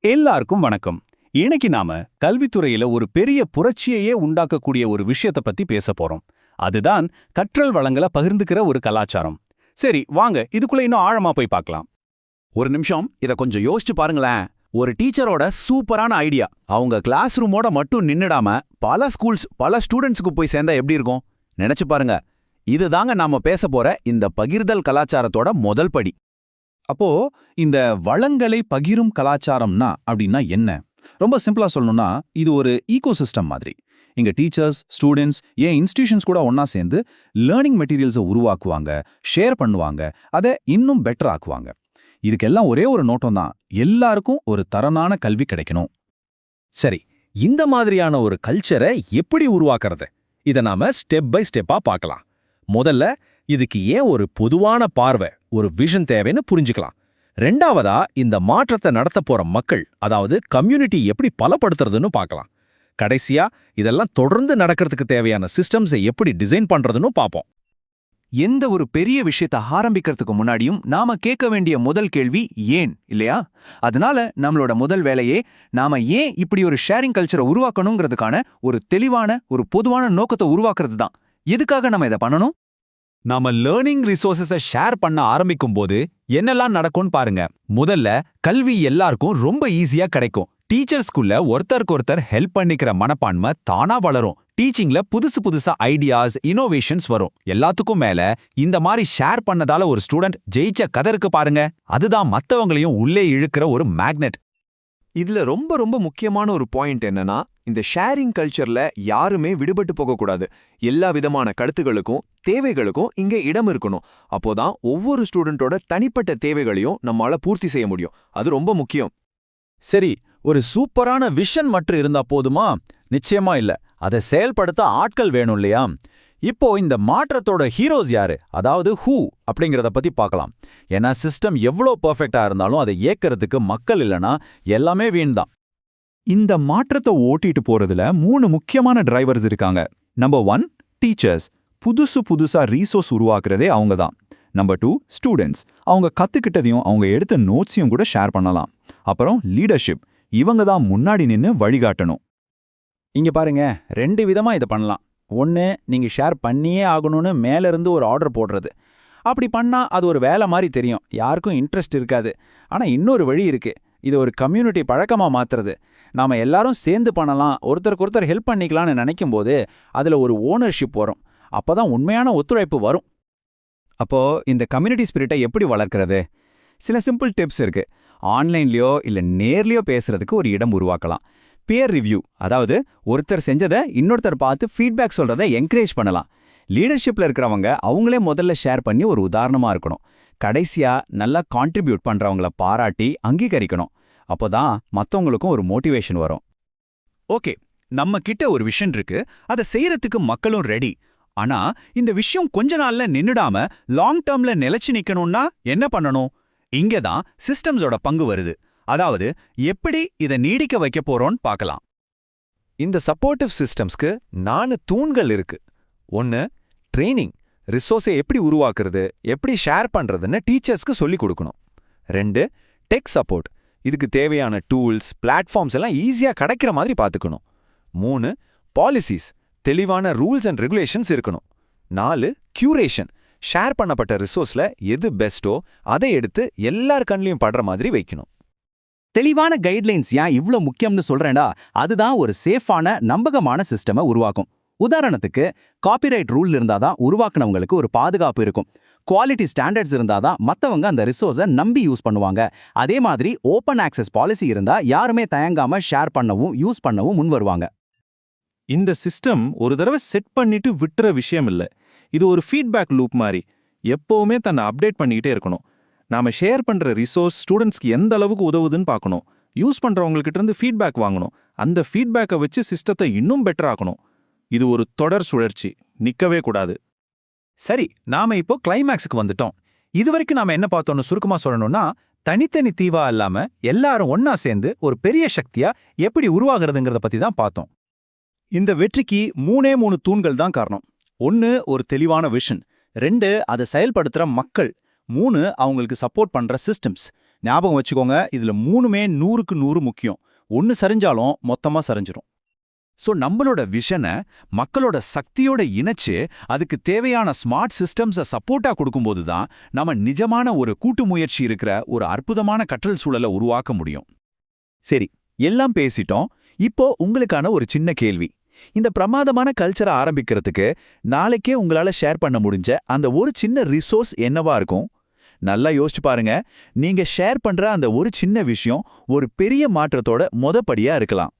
எல்லாருக்கும் வணக்கம். இன்னைக்கு நாம கல்வித்துறையில ஒரு பெரிய புரட்சியையே உண்டாக்கக்கூடிய ஒரு விஷயத்தை பத்தி பேச போறோம். அதுதான் கற்றல் வளங்களை பகிர்ந்துக்கிற ஒரு கலாச்சாரம். சரி வாங்க இதுக்குள்ள இன்னும் ஆழமா போய் பார்க்கலாம். ஒரு நிமிஷம் இத கொஞ்சம் யோசிச்சு பாருங்களேன். ஒரு டீச்சரோட சூப்பரான ஐடியா. அவங்க கிளாஸ் ரூமோட மட்டும் நின்னுடாம பல ஸ்கூல்ஸ் பல ஸ்டூடெண்ட்ஸ்க்கு போய் சேர்ந்தா எப்படி இருக்கும்? நினைச்சு பாருங்க. இதுதாங்க நாம பேச போற இந்த பகிர்தல் கலாச்சாரத்தோட முதல் படி. அப்போ இந்த வளங்களை பகிரும் கலாச்சாரம்னா அப்படின்னா என்ன? ரொம்ப சிம்பிளா சொல்லணும்னா இது ஒரு ஈகோசிஸ்டம் மாதிரி. இங்க டீச்சர்ஸ் ஸ்டூடெண்ட்ஸ் ஏன் இன்ஸ்டிடியூஷன்ஸ் கூட ஒன்னா சேர்ந்து லேர்னிங் மெட்டீரியல்ஸை உருவாக்குவாங்க ஷேர் பண்ணுவாங்க அதை இன்னும் பெட்டர் ஆக்குவாங்க. இதுக்கெல்லாம் ஒரே ஒரு நோட்டம் தான் எல்லாருக்கும் ஒரு தரனான கல்வி கிடைக்கணும். சரி இந்த மாதிரியான ஒரு கல்ச்சரை எப்படி உருவாக்குறது? இத நாம ஸ்டெப் பை ஸ்டெப்பா பார்க்கலாம். முதல்ல இதுக்கு ஏன் ஒரு பொதுவான பார்வை ஒரு விஷன் தேவைன்னு புரிஞ்சுக்கலாம். ரெண்டாவதா இந்த மாற்றத்தை நடத்த போற மக்கள் அதாவது கம்யூனிட்டி எப்படி பலப்படுத்துறதுன்னு பார்க்கலாம். கடைசியா இதெல்லாம் தொடர்ந்து நடக்கிறதுக்கு தேவையான சிஸ்டம்ஸை எப்படி டிசைன் பண்றதுன்னு பார்ப்போம். எந்த ஒரு பெரிய விஷயத்தை ஆரம்பிக்கிறதுக்கு முன்னாடியும் நாம கேட்க வேண்டிய முதல் கேள்வி ஏன் இல்லையா? அதனால நம்மளோட முதல் வேலையே நாம ஏன் இப்படி ஒரு ஷேரிங் கல்ச்சரை உருவாக்கணுங்கிறதுக்கான ஒரு தெளிவான ஒரு பொதுவான நோக்கத்தை உருவாக்குறது தான் எதுக்காக நம்ம இதை பண்ணணும்? நாம லேர்னிங் ரிசோர்ஸஸை ஷேர் பண்ண ஆரம்பிக்கும் போது என்னெல்லாம் நடக்கும்னு பாருங்க. முதல்ல கல்வி எல்லாருக்கும் ரொம்ப ஈஸியா கிடைக்கும். டீச்சர்ஸ்குள்ள ஒருத்தருக்கு ஒருத்தர் ஹெல்ப் பண்ணிக்கிற மனப்பான்மை தானா வளரும். டீச்சிங்ல புதுசு புதுசா ஐடியாஸ் இனோவேஷன்ஸ் வரும். எல்லாத்துக்கும் மேல இந்த மாதிரி ஷேர் பண்ணதால ஒரு ஸ்டூடெண்ட் ஜெயிச்ச கதை இருக்கு பாருங்க. அதுதான் மத்தவங்களையும் உள்ளே இழுக்கிற ஒரு மேக்னெட் இதுல ரொம்ப ரொம்ப முக்கியமான ஒரு பாயிண்ட் என்னன்னா இந்த ஷேரிங் கல்ச்சர்ல யாருமே விடுபட்டு போகக்கூடாது. எல்லா விதமான கருத்துகளுக்கும் தேவைகளுக்கும் இங்க இடம் இருக்கணும். அப்போதான் ஒவ்வொரு ஸ்டூடெண்டோட தனிப்பட்ட தேவைகளையும் நம்மால பூர்த்தி செய்ய முடியும். அது ரொம்ப முக்கியம். சரி ஒரு சூப்பரான விஷன் மட்டும் இருந்தா போதுமா? நிச்சயமா இல்ல. அதை செயல்படுத்த ஆட்கள் வேணும் இல்லையா? இப்போ இந்த மாற்றத்தோட ஹீரோஸ் யாரு? அதாவது ஹூ அப்படிங்கறத பத்தி பார்க்கலாம். ஏன்னா சிஸ்டம் எவ்வளோ பெர்ஃபெக்ட்டா இருந்தாலும் அதை ஏக்கறதுக்கு மக்கள் இல்லனா எல்லாமே வீண்தான். இந்த மாற்றத்தை ஓட்டிட்டு போறதுல மூணு முக்கியமான டிரைவர்ஸ் இருக்காங்க. நம்பர் ஒன் டீச்சர்ஸ் புதுசு புதுசா ரீசோர்ஸ் உருவாக்குறதே அவங்க தான் நம்பர் டூ ஸ்டூடெண்ட்ஸ் அவங்க கத்துக்கிட்டதையும் அவங்க எடுத்த நோட்ஸையும் கூட ஷேர் பண்ணலாம். அப்புறம் லீடர்ஷிப் இவங்க தான் முன்னாடி நின்னு வழிகாட்டணும். இங்க பாருங்க ரெண்டு விதமா இதை பண்ணலாம். ஒன்று நீங்க ஷேர் பண்ணியே ஆகணும்னு மேல இருந்து ஒரு ஆர்டர் போடுறது. அப்படி பண்ணா அது ஒரு வேலை மாதிரி தெரியும். யாருக்கும் இன்ட்ரெஸ்ட் இருக்காது. ஆனா இன்னொரு வழி இருக்கு. இது ஒரு கம்யூனிட்டி பழக்கமா மாத்துறது. நாம எல்லாரும் சேர்ந்து பண்ணலாம். ஒருத்தருக்கு ஒருத்தர் ஹெல்ப் பண்ணிக்கலாம்னு நினைக்கும் போது அதுல ஒரு ஓனர்ஷிப் வரும். அப்பதான் உண்மையான ஒத்துழைப்பு வரும். அப்போ இந்த கம்யூனிட்டி ஸ்பிரிட்டை எப்படி வளர்க்கறது? சில சிம்பிள் டிப்ஸ் இருக்கு. ஆன்லைன்லயோ இல்ல நேர்லயோ பேசுறதுக்கு ஒரு இடம் உருவாக்கலாம். பியர் ரிவ்யூ அதாவது ஒருத்தர் செஞ்சதை இன்னொருத்தர் பார்த்து ஃபீட்பேக் சொல்றதை என்கரேஜ் பண்ணலாம். லீடர்ஷிப்ல இருக்கிறவங்க அவங்களே முதல்ல ஷேர் பண்ணி ஒரு உதாரணமா இருக்கணும். கடைசியா நல்லா கான்ட்ரிபியூட் பண்றவங்கள பாராட்டி அங்கீகரிக்கணும். அப்போதான் மத்தவங்களுக்கும் ஒரு மோட்டிவேஷன் வரும். ஓகே நம்ம கிட்ட ஒரு விஷன் இருக்கு. அதை செய்யறதுக்கு மக்களும் ரெடி ஆனா இந்த விஷயம் கொஞ்ச நாள்ல நின்னுடாம லாங் டேர்ம்ல நிலைச்சு நிக்கணும்னா என்ன பண்ணணும்? இங்க தான் சிஸ்டம்ஸோட பங்கு வருது. அதாவது எப்படி இதை நீடிக்க வைக்க போறோம்னு பார்க்கலாம். இந்த சப்போர்ட்டிவ் சிஸ்டம்ஸ்க்கு நாலு தூண்கள் இருக்கு. ஒன்று ட்ரைனிங் ரிசோர்ஸை எப்படி உருவாக்குறது எப்படி ஷேர் பண்றதுன்னு டீச்சர்ஸ்க்கு சொல்லிக் கொடுக்கணும். ரெண்டு டெக் சப்போர்ட் இதுக்கு தேவையான டூல்ஸ் பிளாட்ஃபார்ம்ஸ் எல்லாம் ஈஸியா கிடைக்கிற மாதிரி பார்த்துக்கணும். மூணு பாலிசிஸ் தெளிவான ரூல்ஸ் அண்ட் ரெகுலேஷன்ஸ் இருக்கணும். நாலு கியூரேஷன் ஷேர் பண்ணப்பட்ட ரிசோர்ஸ்ல எது பெஸ்ட்டோ அதை எடுத்து எல்லார் கண்லையும் படுற மாதிரி வைக்கணும். தெளிவான கைட்லைன்ஸ் ஏன் இவ்ளோ முக்கியம்னு சொல்றேன்டா அதுதான் ஒரு சேஃபான நம்பகமான சிஸ்டமை உருவாக்கும். உதாரணத்துக்கு காப்பிரைட் ரூல் இருந்தாதான் உருவாக்குனவங்களுக்கு ஒரு பாதுகாப்பு இருக்கும். குவாலிட்டி ஸ்டாண்டர்ட்ஸ் இருந்தாதான் மத்தவங்க அந்த ரிசோர்ஸை நம்பி யூஸ் பண்ணுவாங்க. அதே மாதிரி ஓப்பன் ஆக்சஸ் பாலிசி இருந்தா யாருமே தயங்காம ஷேர் பண்ணவும் யூஸ் பண்ணவும் முன் வருவாங்க. இந்த சிஸ்டம் ஒரு தடவை செட் பண்ணிட்டு விட்டுற விஷயம் இல்ல. இது ஒரு ஃபீட்பேக் லூப் மாதிரி. எப்பவுமே தன்னை அப்டேட் பண்ணிக்கிட்டே இருக்கணும். நாம ஷேர் பண்ற ரிசோர்ஸ் ஸ்டூடெண்ட்ஸ்க்கு எந்த அளவுக்கு உதவுதுன்னு பார்க்கணும். யூஸ் பண்றவங்ககிட்ட இருந்து ஃபீட்பேக் வாங்கணும். அந்த ஃபீட்பேக்கை வச்சு சிஸ்டத்தை இன்னும் பெட்டர் ஆக்கணும். இது ஒரு தொடர் சுழற்சி. நிக்கவே கூடாது. சரி நாம இப்போ கிளைமேக்ஸுக்கு வந்துட்டோம். இதுவரைக்கும் நாம என்ன பார்த்தோம்னு சுருக்கமா சொல்லணும்னா தனித்தனி தீவா இல்லாம எல்லாரும் ஒன்னா சேர்ந்து ஒரு பெரிய சக்தியா எப்படி உருவாகிறதுங்கிறத பத்தி தான் பார்த்தோம். இந்த வெற்றிக்கு மூணே மூணு தூண்கள் தான் காரணம். ஒன்னு ஒரு தெளிவான விஷன் ரெண்டு அதை செயல்படுத்துற மக்கள். மூணு அவங்களுக்கு சப்போர்ட் பண்ற சிஸ்டம்ஸ் ஞாபகம் வச்சுக்கோங்க இதுல மூணுமே நூறுக்கு நூறு முக்கியம். ஒன்னு சரிஞ்சாலும் மொத்தமா சரிஞ்சிரும். சோ நம்மளோட விஷனை மக்களோட சக்தியோட இணைச்சு அதுக்கு தேவையான ஸ்மார்ட் சிஸ்டம்ஸை சப்போர்ட்டா கொடுக்கும்போது தான் நாம நிஜமான ஒரு கூட்டு முயற்சி இருக்கிற ஒரு அற்புதமான கற்றல் சூழலை உருவாக்க முடியும். சரி எல்லாம் பேசிட்டோம். இப்போ உங்களுக்கான ஒரு சின்ன கேள்வி. இந்த பிரமாதமான கல்ச்சரை ஆரம்பிக்கிறதுக்கு நாளைக்கே உங்களால ஷேர் பண்ண முடிஞ்ச அந்த ஒரு சின்ன ரிசோர்ஸ் என்னவா இருக்கும்? நல்லா யோசிச்சு பாருங்க. நீங்க ஷேர் பண்ற அந்த ஒரு சின்ன விஷயம் ஒரு பெரிய மாற்றத்தோட மொதப்படியா இருக்கலாம்.